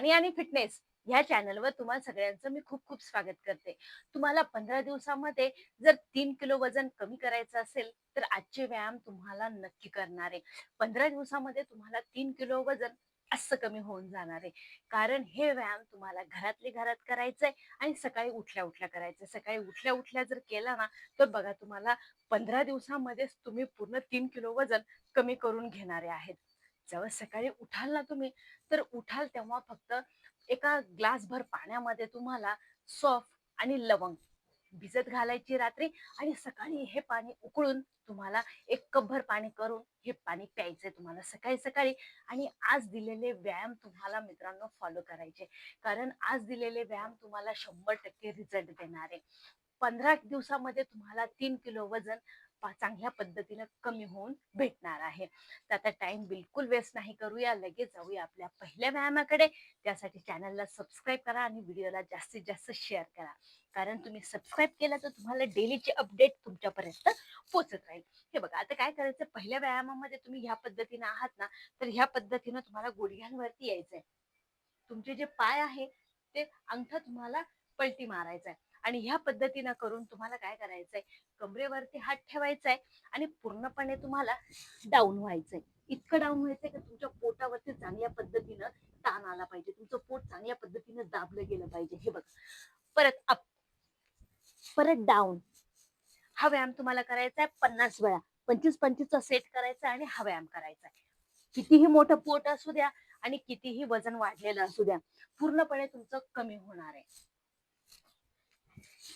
राणी आणि फिटनेस ह्या चॅनलवर तुम्हाला सगळ्यांचं मी खूप खूप स्वागत करते. तुम्हाला पंधरा दिवसामध्ये जर तीन किलो वजन कमी करायचं असेल तर आजचे व्यायाम तुम्हाला नक्की करणार आहे. पंधरा दिवसामध्ये तुम्हाला तीन किलो वजन असं कमी होऊन जाणार आहे. कारण हे व्यायाम तुम्हाला घरातले घरात करायचंय आणि सकाळी उठल्या उठल्या करायचंय. सकाळी उठल्या उठल्या जर केला ना तर बघा तुम्हाला पंधरा दिवसामध्येच तुम्ही पूर्ण तीन किलो वजन कमी करून घेणारे आहेत. जेव्हा सकाळी उठाल ना तुम्ही तर उठाल तेव्हा फक्त एका ग्लासभर पाण्यामध्ये तुम्हाला सॉफ आणि लवंग भिजत घालायची रात्री आणि सकाळी हे पाणी उकळून तुम्हाला एक कपभर पाणी करून हे पाणी प्यायचंय तुम्हाला सकाळी सकाळी आणि आज दिलेले व्यायाम तुम्हाला मित्रांनो फॉलो करायचे. कारण आज दिलेले व्यायाम तुम्हाला शंभर टक्के रिझल्ट देणार. आहे पंधरा दिवसामध्ये तुम्हाला तीन किलो वजन चांगल्या पद्धतीनं कमी होऊन भेटणार आहे. तर आता टाइम बिलकुल वेस्ट नाही करूया लगेच जाऊया आपल्या पहिल्या व्यायामाकडे. त्यासाठी चॅनलला सबस्क्राईब करा आणि व्हिडिओला जास्तीत जास्त शेअर करा. कारण तुम्ही सबस्क्राईब केलं तर तुम्हाला डेलीचे अपडेट तुमच्यापर्यंत पोहोचत राहील. हे बघा आता काय करायचं? पहिल्या व्यायामामध्ये तुम्ही ह्या पद्धतीनं आहात ना तर ह्या पद्धतीनं तुम्हाला गुडघ्यांवरती यायचंय. तुमचे जे पाय आहे ते अंगठा तुम्हाला पलटी मारायचा आहे आणि ह्या पद्धतीनं करून तुम्हाला काय करायचंय? कमरेवरती हात ठेवायचा आहे आणि पूर्णपणे तुम्हाला डाऊन व्हायचंय. इतकं डाऊन व्हायचंय की तुमच्या पोटावरती चांगल्या पद्धतीनं ताण आला पाहिजे. तुमचं पोट चांगल्या पद्धतीनं दाबलं गेलं पाहिजे. हे बघ. परत अप परत डाऊन हा व्यायाम तुम्हाला करायचा आहे पन्नास वेळा. पंचवीस पंचवीसचा सेट करायचा आहे आणि हा व्यायाम करायचा आहे कितीही मोठं पोट असू द्या आणि कितीही वजन वाढलेलं असू द्या पूर्णपणे तुमचं कमी होणार आहे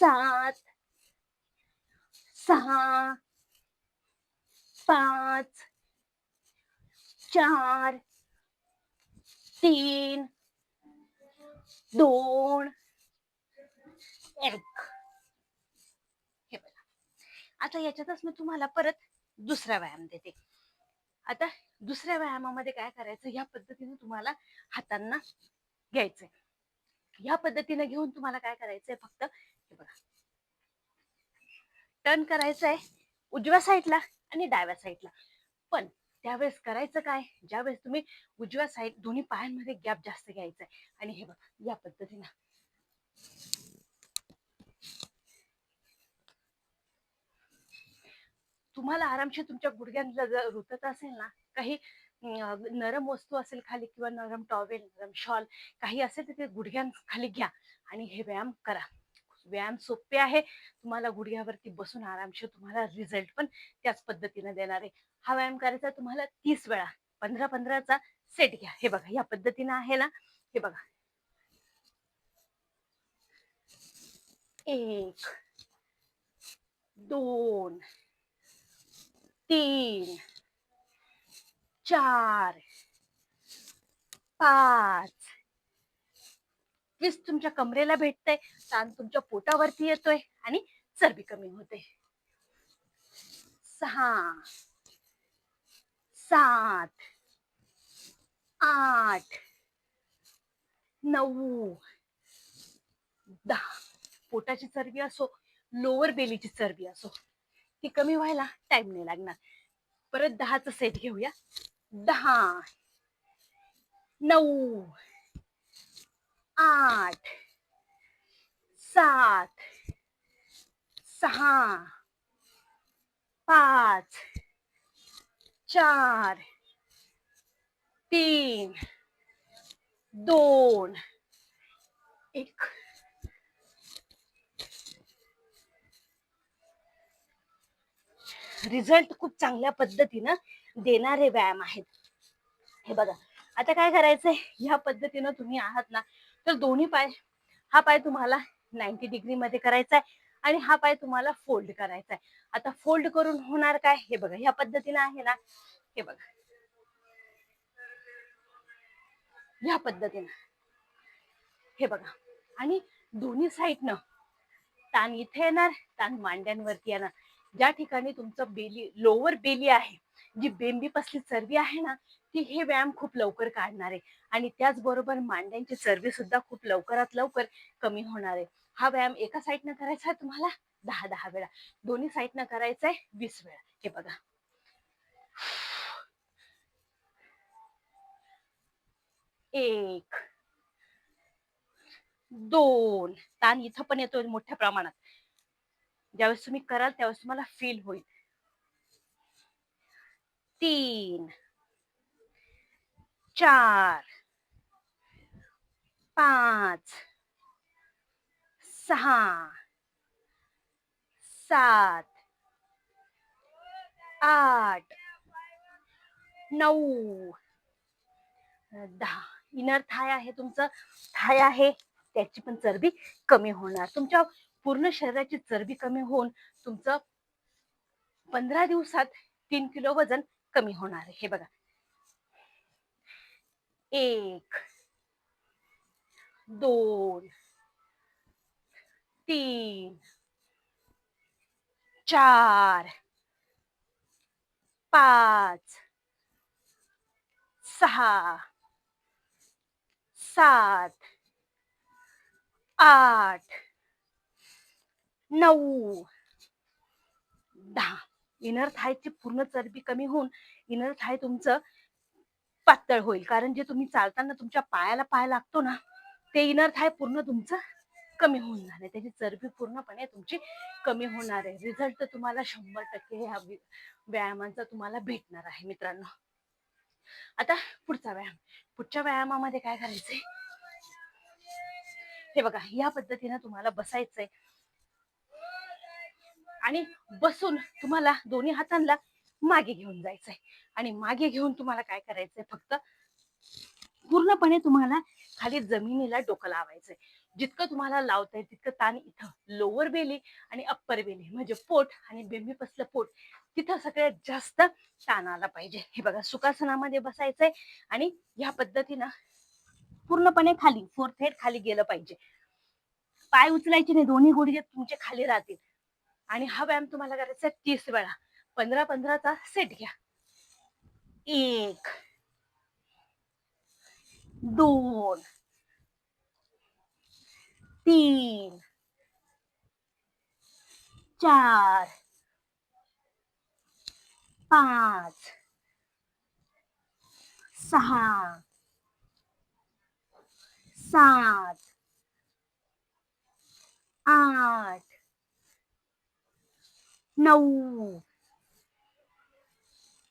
सात सहा पाच चार तीन दोन एक. हे बघा. आता याच्यातच मी तुम्हाला परत दुसरा व्यायाम देते. आता दुसऱ्या व्यायामामध्ये काय करायचं? या पद्धतीने तुम्हाला हातांना घ्यायचंय. ह्या पद्धतीने घेऊन तुम्हाला काय करायचंय? फक्त टर्न करायचं टर्न करायचंय उजव्या साईडला आणि डाव्या साईडला पण त्यावेळेस करायचं काय? ज्यावेळेस तुम्ही उजव्या साईड दोन्ही पायांमध्ये गॅप जास्त घ्यायचा आहे आणि हे बघा या पद्धतीनं. तुम्हाला आरामशीर तुमच्या गुडघ्यांना जर रुतत असेल ना काही नरम वस्तू असेल खाली किंवा नरम टॉवेल नरम शॉल काही असेल तर ते गुडघ्यां खाली घ्या आणि हे व्यायाम करा. व्यायाम सोपे आहे. तुम्हाला गुडघ्यावरती बसून आरामशीर तुम्हाला रिझल्ट पण त्याच पद्धतीने देणार आहे. हा व्यायाम करायचा तुम्हाला तीस वेळा पंधरा पंधराचा सेट घ्या. हे बघा या पद्धतीनं आहे ना? हे बघा. एक दोन तीन चार पाच वीस तुमच्या कमरेला भेटतंय ताण तुमच्या पोटावरती येतोय आणि चरबी कमी होते. सहा सात आठ नऊ दहा. पोटाची चरबी असो लोअर बेलीची चरबी असो ती कमी व्हायला टाइम नाही लागणार. परत दहाचा सेट घेऊया. दहा नऊ आठ सात सहा पाच चार तीन दोन एक. रिझल्ट खूप चांगल्या पद्धतीनं देणारे व्यायाम आहेत. हे बघा आता काय करायचंय? ह्या पद्धतीनं तुम्ही आहात ना तर दोन्ही पाय हा पाय तुम्हाला नाईन्टी डिग्री मध्ये करायचा आहे आणि हा पाय तुम्हाला फोल्ड करायचा आहे आता फोल्ड करून होणार काय? हे बघा ह्या पद्धतीने आहे ना? हे बघा. ह्या पद्धतीनं. हे बघा. आणि दोन्ही साईडनं ताण इथे येणार ताण मांड्यांवरती येणार. ज्या ठिकाणी तुमचं बेली लोअर बेली आहे जी बेंबी पसली चरबी आहे ना की हे व्यायाम खूप लवकर काढणार. आहे आणि त्याचबरोबर मांड्यांची चरबी सुद्धा खूप लवकरात लवकर कमी होणार. आहे हा व्यायाम एका साईडनं करायचा आहे तुम्हाला? दहा दहा वेळा. दोन्ही साईडनं करायचा आहे वीस वेळा. हे बघा. एक दोन. ताण इथं पण येतो मोठ्या प्रमाणात. ज्यावेळेस तुम्ही कराल त्यावेळेस तुम्हाला फील होईल. तीन चार पाच सहा सात आठ नऊ दहा. इनर थाय आहे तुमचं. थाय आहे. त्याची पण चरबी कमी होणार. तुमच्या पूर्ण शरीराची चरबी कमी होऊन तुमचं पंधरा दिवसात तीन किलो वजन कमी होणार आहे. हे बघा. एक दोन तीन चार पाच सहा सात आठ नऊ दहा. इनर थायची पूर्ण चरबी कमी होऊन इनर थाय तुमचं पातळ होईल. कारण जे तुम्ही चालताना तुमच्या पायाला पाय लागतो ना ते इनर थाय पूर्ण तुमचं कमी होऊन जाणार आहे. त्याची चरबी पूर्णपणे तुमची कमी होणार आहे. रिझल्ट तुम्हाला शंभर टक्के ह्या व्यायामांचा तुम्हाला भेटणार आहे मित्रांनो. आता पुढचा व्यायाम. पुढच्या व्यायामामध्ये काय करायचंय? हे बघा या पद्धतीनं तुम्हाला बसायचंय. आणि बसून तुम्हाला दोन्ही हातांना मागे घेऊन जायचंय. आणि मागे घेऊन तुम्हाला काय करायचंय? फक्त पूर्णपणे तुम्हाला खाली जमिनीला डोकं लावायचंय. जितकं तुम्हाला लावता तितकं ताण इथं लोअर बेली आणि अप्पर बेली म्हणजे पोट आणि बेंबी पसलं पोट तिथं सगळ्यात जास्त ताण आला पाहिजे. हे बघा सुखासनामध्ये बसायचंय आणि ह्या पद्धतीनं पूर्णपणे खाली फोर्थ हेड खाली गेलं पाहिजे. पाय उचलायचे नाही दोन्ही गुडघे तुमचे खाली राहतील. आणि हा व्यायाम तुम्हाला करायचा आहे तीस वेळा. पंधरा पंधराचा सेट घ्या एक दोन तीन चार पाच सहा सात आठ नऊ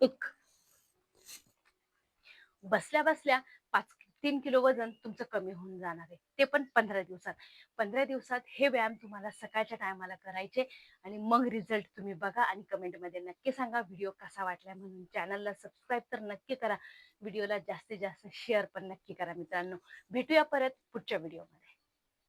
एक. बसल्या बसल्या पाच तीन किलो वजन तुमचं कमी होऊन जाणार आहे. ते पण पंधरा दिवसात. पंधरा दिवसात हे व्यायाम तुम्हाला सकाळच्या टायमाला करायचे आणि मग रिझल्ट तुम्ही बघा आणि कमेंटमध्ये नक्की सांगा. व्हिडिओ कसा वाटला म्हणून. चॅनलला सबस्क्राईब तर नक्की करा. व्हिडिओला जास्तीत जास्त शेअर पण नक्की करा मित्रांनो. भेटूया परत पुढच्या व्हिडिओमध्ये.